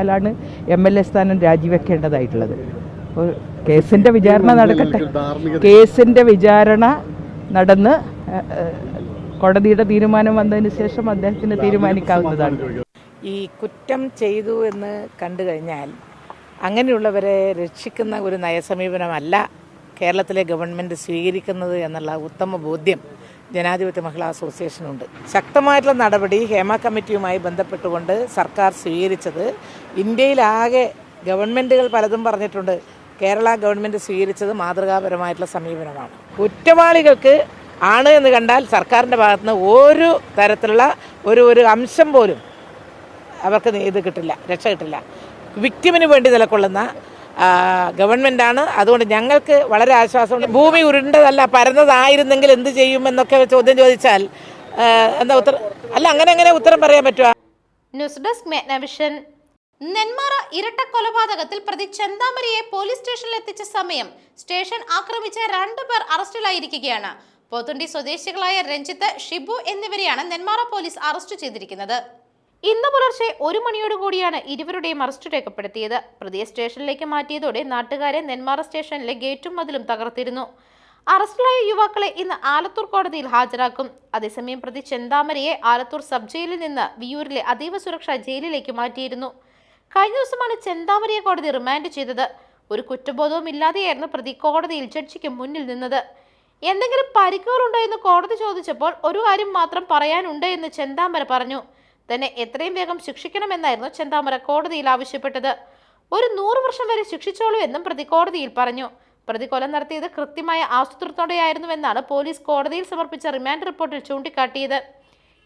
അയാളാണ് M L A സ്ഥാനം രാജിവെക്കേണ്ടതായിട്ടുള്ളത്. കേസിന്റെ വിചാരണ നടക്കട്ടെ. കേസിന്റെ വിചാരണ നടന്ന് കോടതിയുടെ തീരുമാനം വന്നതിന് ശേഷം അദ്ദേഹത്തിന് തീരുമാനിക്കാവുന്നതാണ്. ഈ കുറ്റം ചെയ്തു എന്ന് കണ്ടു കഴിഞ്ഞാൽ അങ്ങനെയുള്ളവരെ രക്ഷിക്കുന്ന ഒരു നയസമീപനമല്ല കേരളത്തിലെ ഗവൺമെന്റ് സ്വീകരിക്കുന്നത് എന്നുള്ള ഉത്തമ ബോധ്യം ജനാധിപത്യ മഹിളാ അസോസിയേഷനുണ്ട്. ശക്തമായിട്ടുള്ള നടപടി ഹേമ കമ്മിറ്റിയുമായി ബന്ധപ്പെട്ടുകൊണ്ട് സർക്കാർ സ്വീകരിച്ചത് ഇന്ത്യയിലാകെ ഗവൺമെന്റുകൾ പലതും പറഞ്ഞിട്ടുണ്ട്. കേരള ഗവൺമെന്റ് സ്വീകരിച്ചത് മാതൃകാപരമായിട്ടുള്ള സമീപനമാണ്. കുറ്റവാളികൾക്ക് ആണ് എന്ന് കണ്ടാൽ സർക്കാരിന്റെ ഭാഗത്തുനിന്ന് ഒരു തരത്തിലുള്ള ഒരു ഒരു അംശം പോലും അവർക്ക് ഇത് കിട്ടില്ല രക്ഷ കിട്ടില്ല. വിക്ടിമിന് വേണ്ടി നിലകൊള്ളുന്ന ഗവൺമെന്റാണ് അതുകൊണ്ട് ഞങ്ങൾക്ക് വളരെ ആശ്വാസമുണ്ട്. ഭൂമി ഉരുണ്ടതല്ല പരന്നതായിരുന്നെങ്കിൽ എന്ത് ചെയ്യുമെന്നൊക്കെ ചോദ്യം ചോദിച്ചാൽ എന്താ ഉത്തരം? അല്ല അങ്ങനെ അങ്ങനെ ഉത്തരം പറയാൻ പറ്റുമോ ന്യൂസ് ഡെസ്ക് മേഘ്നവിഷൻ നെന്മാറ ഇരട്ട കൊലപാതകത്തിൽ പ്രതി ചെന്താമരിയെ പോലീസ് സ്റ്റേഷനിൽ എത്തിച്ച സമയം സ്റ്റേഷൻ ആക്രമിച്ച രണ്ടുപേർ അറസ്റ്റിലായിരിക്കുകയാണ്. പോത്തുണ്ടി സ്വദേശികളായ രഞ്ജിത്ത് ഷിബു എന്നിവരെയാണ് നെന്മാറ പോലീസ് അറസ്റ്റ് ചെയ്തിരിക്കുന്നത്. ഇന്ന് പുലർച്ചെ ഒരു മണിയോടുകൂടിയാണ് ഇരുവരുടെയും അറസ്റ്റ് രേഖപ്പെടുത്തിയത്. പ്രതിയെ സ്റ്റേഷനിലേക്ക് മാറ്റിയതോടെ നാട്ടുകാരെ നെന്മാറ സ്റ്റേഷനിലെ ഗേറ്റും മതിലും തകർത്തിരുന്നു. അറസ്റ്റിലായ യുവാക്കളെ ഇന്ന് ആലത്തൂർ കോടതിയിൽ ഹാജരാക്കും. അതേസമയം പ്രതി ചെന്താമരയെ ആലത്തൂർ സബ് ജയിലിൽ നിന്ന് വിയൂരിലെ അതീവ സുരക്ഷാ ജയിലിലേക്ക് മാറ്റിയിരുന്നു. കഴിഞ്ഞ ദിവസമാണ് ചെന്താമരയെ കോടതി റിമാൻഡ് ചെയ്തത്. ഒരു കുറ്റബോധവും ഇല്ലാതെയായിരുന്നു പ്രതി കോടതിയിൽ ജഡ്ജിക്ക് മുന്നിൽ നിന്നത്. എന്തെങ്കിലും പരിക്കുകളുണ്ടോ എന്ന് കോടതി ചോദിച്ചപ്പോൾ ഒരു കാര്യം മാത്രം പറയാനുണ്ട് എന്ന് ചെന്താമര പറഞ്ഞു. തന്നെ എത്രയും വേഗം ശിക്ഷിക്കണമെന്നായിരുന്നു ചെന്താമര കോടതിയിൽ ആവശ്യപ്പെട്ടത്. ഒരു നൂറ് വർഷം വരെ ശിക്ഷിച്ചോളൂ എന്നും പ്രതി കോടതിയിൽ പറഞ്ഞു. പ്രതി കൊല നടത്തിയത് കൃത്യമായ ആസൂത്രണത്തോടെയായിരുന്നുവെന്നാണ് പോലീസ് കോടതിയിൽ സമർപ്പിച്ച റിമാൻഡ് റിപ്പോർട്ടിൽ ചൂണ്ടിക്കാട്ടിയത്.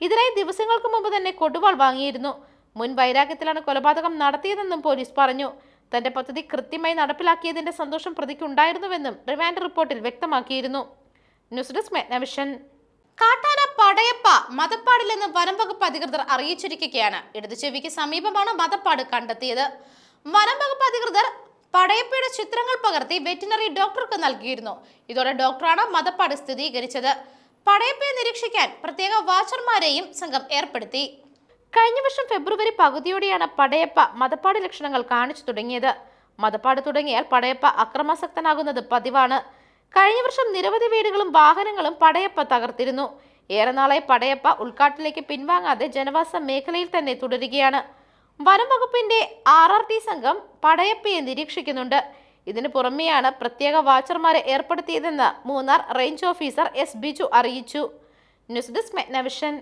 ഇതിനായി ദിവസങ്ങൾക്ക് മുമ്പ് തന്നെ കൊടുവാൾ വാങ്ങിയിരുന്നു. മുൻ വൈരാഗ്യത്തിലാണ് കൊലപാതകം നടത്തിയതെന്നും പോലീസ് പറഞ്ഞു. തന്റെ പദ്ധതി കൃത്യമായി നടപ്പിലാക്കിയതിന്റെ സന്തോഷം പ്രതിക്കുണ്ടായിരുന്നുവെന്നും റിമാൻഡ് റിപ്പോർട്ടിൽ വ്യക്തമാക്കിയിരുന്നു. ന്യൂസ് ഡെസ്ക് മെഗ്നവിഷൻ. കാട്ടാന പടയപ്പ മതപ്പാടില്ലെന്ന് വനം വകുപ്പ് അധികൃതർ അറിയിച്ചിരിക്കുകയാണ്. ഇടതു ചെവിക്ക് സമീപമാണ് മതപ്പാട് കണ്ടെത്തിയത്. വനം വകുപ്പ് അധികൃതർ പടയപ്പയുടെ ചിത്രങ്ങൾ പകർത്തി വെറ്റിനറി ഡോക്ടർക്ക് നൽകിയിരുന്നു. ഇതോടെ ഡോക്ടറാണ് മതപ്പാട് സ്ഥിരീകരിച്ചത്. പടയപ്പയെ നിരീക്ഷിക്കാൻ പ്രത്യേക വാച്ചർമാരെയും സംഘം ഏർപ്പെടുത്തി. കഴിഞ്ഞ വർഷം ഫെബ്രുവരി പകുതിയോടെയാണ് പടയപ്പ മതപ്പാട് ലക്ഷണങ്ങൾ കാണിച്ചു തുടങ്ങിയത്. മതപ്പാട് തുടങ്ങിയാൽ പടയപ്പ അക്രമാസക്തനാകുന്നത് പതിവാണ്. കഴിഞ്ഞ വർഷം നിരവധി വീടുകളും വാഹനങ്ങളും പടയപ്പ തകർത്തിരുന്നു. ഏറെ നാളായി പടയപ്പ ഉൾക്കാട്ടിലേക്ക് പിൻവാങ്ങാതെ ജനവാസ മേഖലയിൽ തന്നെ തുടരുകയാണ്. വനം വകുപ്പിന്റെ ആർ ആർ ടി സംഘം പടയപ്പയെ നിരീക്ഷിക്കുന്നുണ്ട്. ഇതിനു പുറമെയാണ് പ്രത്യേക വാച്ചർമാരെ ഏർപ്പെടുത്തിയതെന്ന് Munnar range officer S Biju അറിയിച്ചു. News desk മെഗ്നവിഷൻ.